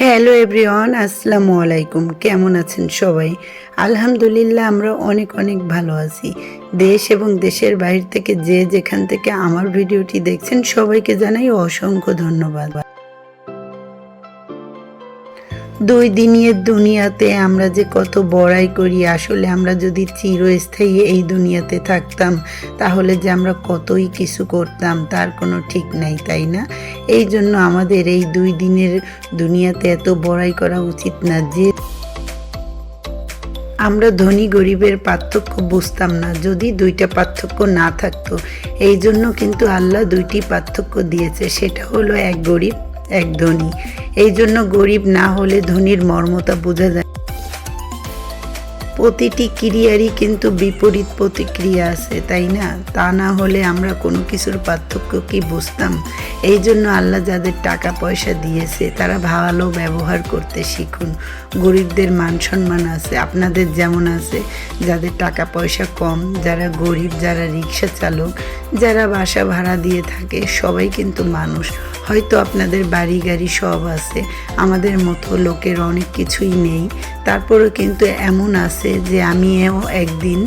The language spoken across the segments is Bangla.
হ্যালো এভরিওয়ান আসসালামু আলাইকুম। কেমন আছেন সবাই? আলহামদুলিল্লাহ, আমরা অনেক অনেক ভালো আছি। দেশ এবং দেশের বাইরে থেকে যে যেখান থেকে আমার ভিডিওটি দেখছেন, সবাইকে জানাই অসংখ্য ধন্যবাদ। দুই দিনের দুনিয়াতে আমরা যে কত বড়াই করি, আসলে আমরা যদি চিরস্থায়ী এই দুনিয়াতে থাকতাম, তাহলে যে আমরা কতই কিছু করতাম, তার কোনো ঠিক নাই, তাই না? এই জন্য আমাদের এই দুই দিনের দুনিয়াতে এত বড়াই করা উচিত না যে আমরা ধনী গরিবের পার্থক্য বুঝতাম না, যদি দুইটা পার্থক্য না থাকতো। এই জন্য কিন্তু আল্লাহ দুইটি পার্থক্য দিয়েছে, সেটা হলো এক গরিব এক ধনী এই জন্য গরিব না হলে ধনীর মর্মতা বোঝা যায়। প্রতিটি ক্রিয়ারই কিন্তু বিপরীত প্রতিক্রিয়া আছে, তাই না? তা না হলে আমরা কোনো কিছুর পার্থক্য কি বুঝতাম? এই জন্য আল্লাহ যাদের টাকা পয়সা দিয়েছে, তারা ভালো ব্যবহার করতে শিখুন। গরিবদের মান সম্মান আছে, আপনাদের যেমন আছে। যাদের টাকা পয়সা কম, যারা গরিব, যারা রিক্সা চালক, যারা বাসা ভাড়া দিয়ে থাকে, সবাই কিন্তু মানুষ। হয়তো আপনাদের বাড়ি গাড়ি সব আছে, আমাদের মতো লোকের অনেক কিছুই নেই। তারপরেও কিন্তু এমন আছে যে আমিও একদিন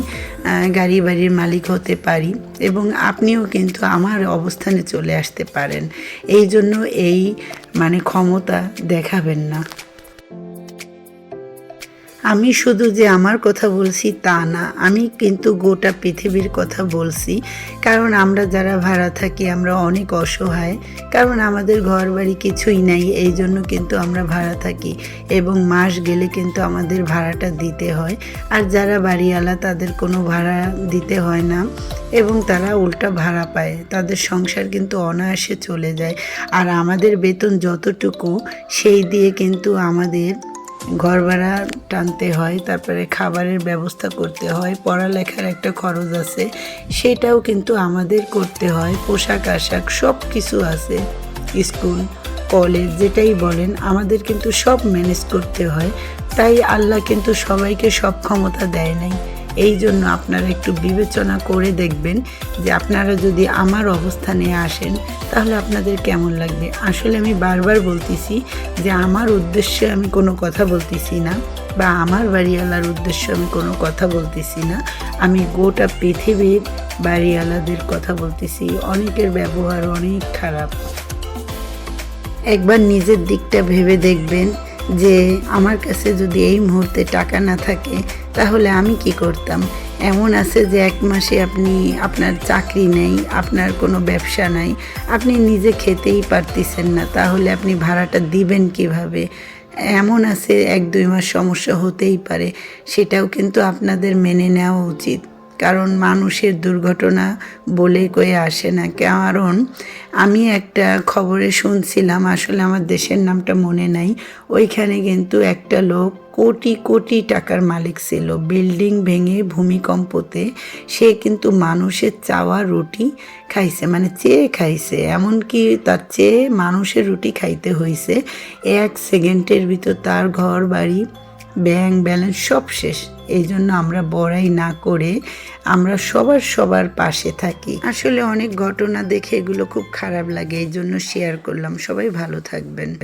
গাড়ি বাড়ির মালিক হতে পারি এবং আপনিও কিন্তু আমার অবস্থানে চলে আসতে পারেন। এই জন্য এই মানে ক্ষমতা দেখাবেন না। আমি শুধু যে আমার কথা বলছি তা না, আমি কিন্তু গোটা পৃথিবীর কথা বলছি। কারণ আমরা যারা ভাড়া থাকি, আমরা অনেক অসহায়। কারণ আমাদের ঘর বাড়ি কিছুই নাই, এই জন্য কিন্তু আমরা ভাড়া থাকি। এবং মাস গেলে কিন্তু আমাদের ভাড়াটা দিতে হয়। আর যারা বাড়িওয়ালা, তাদের কোনো ভাড়া দিতে হয় না। এবং তারা উল্টা ভাড়া পায়। তাদের সংসার কিন্তু অনায়াসে চলে যায়। আর আমাদের বেতন যতটুকু, সেই দিয়ে কিন্তু আমাদের ঘর ভাড়া টানতে হয়, তারপরে খাবারের ব্যবস্থা করতে হয়, পড়ালেখার একটা খরচ আছে, সেটাও কিন্তু আমাদের করতে হয়, পোশাক আশাক সব কিছু আছে, স্কুল, কলেজ যেটাই বলেন, আমাদের কিন্তু সব ম্যানেজ করতে হয়, তাই আল্লাহ কিন্তু সবাইকে সব ক্ষমতা দেয় নাই। এই জন্য আপনারা একটু বিবেচনা করে দেখবেন যে আপনারা যদি আমার অবস্থানে আসেন, তাহলে আপনাদের কেমন লাগবে? আসলে আমি বারবার বলতেছি যে আমার উদ্দেশ্যে আমি কোনো কথা বলতেছি না বা আমার বাড়িওয়ালার উদ্দেশ্যে আমি কোনো কথা বলতেছি না। আমি গোটা পৃথিবীর বাড়িওয়ালাদের কথা বলতেছি। অনেকের ব্যবহার অনেক খারাপ। একবার নিজের দিকটা ভেবে দেখবেন যে আমার কাছে যদি এই মুহূর্তে টাকা না থাকে, তাহলে আমি কি করতাম? এমন আছে যে এক মাসে আপনি আপনার চাকরি নেই, আপনার কোনো ব্যবসা নাই, আপনি নিজে খেতেই পারতেছেন না, তাহলে আপনি ভাড়াটা দিবেন কীভাবে? এমন আছে এক দুই মাস সমস্যা হতেই পারে, সেটাও কিন্তু আপনাদের মেনে নেওয়া উচিত। কারণ মানুষের দুর্ঘটনা বলে কয়ে আসে না। কারণ আমি একটা খবরে শুনছিলাম, আসলে আমার দেশের নামটা মনে নাই, ওইখানে কিন্তু একটা লোক কোটি কোটি টাকার মালিক ছিল। বিল্ডিং ভেঙে ভূমিকম্পতে সে কিন্তু মানুষের চাওয়া রুটি খাইছে মানে চেয়ে খাইছে, এমনকি তার চেয়ে মানুষের রুটি খাইতে হয়েছে এক সেকেন্ডের ভিতর তার ঘর বাড়ি ব্যাংক ব্যালেন্স সব শেষ। এই জন্য আমরা বড়াই না করে আমরা সবার সবার পাশে থাকি। আসলে অনেক ঘটনা দেখে এগুলো খুব খারাপ লাগে, এই জন্য শেয়ার করলাম। সবাই ভালো থাকবেন।